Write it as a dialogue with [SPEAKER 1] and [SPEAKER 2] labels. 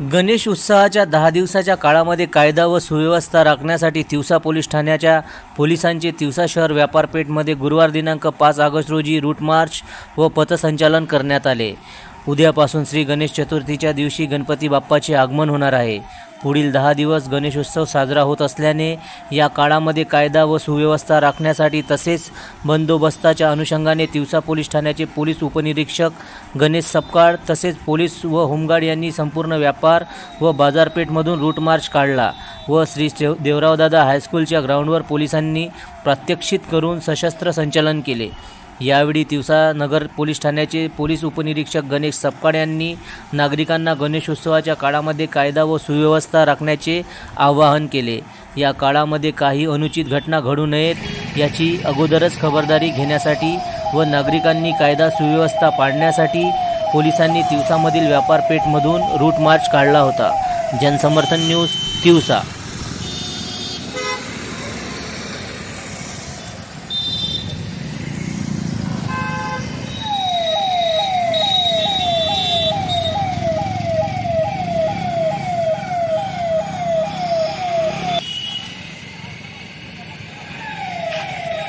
[SPEAKER 1] गणेश उत्सवाच्या दहा दिवसाच्या काळामध्ये कायदा व सुव्यवस्था राखण्यासाठी तिवसा पोलीस ठाण्याच्या पोलिसांचे तिवसा शहर व्यापारपेठमध्ये गुरुवार दिनांक पाच ऑगस्ट रोजी रूट मार्च व पथसंचालन करण्यात आले. उद्यापासून श्री गणेश चतुर्थीच्या दिवशी गणपती बाप्पाचे आगमन होणार आहे. पुढील दहा दिवस गणेशोत्सव साजरा होत असल्याने या काळामध्ये कायदा व सुव्यवस्था राखण्यासाठी तसेच बंदोबस्ताच्या अनुषंगाने तिवसा पोलीस ठाण्याचे पोलीस उपनिरीक्षक गणेश सपकाळ तसेच पोलीस व होमगार्ड यांनी संपूर्ण व्यापार व बाजारपेठमधून रूट मार्च काढला व श्री देव देवरावदादा हायस्कूलच्या ग्राउंडवर पोलिसांनी प्रात्यक्षित करून सशस्त्र संचलन केले. यावेळी तिवसा नगर पोलीस ठाण्याचे पोलीस उपनिरीक्षक गणेश सपकाळ यांनी नागरिकांना गणेशोत्सवाच्या काळामध्ये कायदा व सुव्यवस्था राखण्याचे आवाहन केले. या काळामध्ये काही अनुचित घटना घडू नयेत याची अगोदरच खबरदारी घेण्यासाठी व नागरिकांनी कायदा सुव्यवस्था पाळण्यासाठी पोलिसांनी तिवसामधील व्यापारपेठमधून रूट मार्च काढला होता. जनसमर्थन न्यूज तिवसा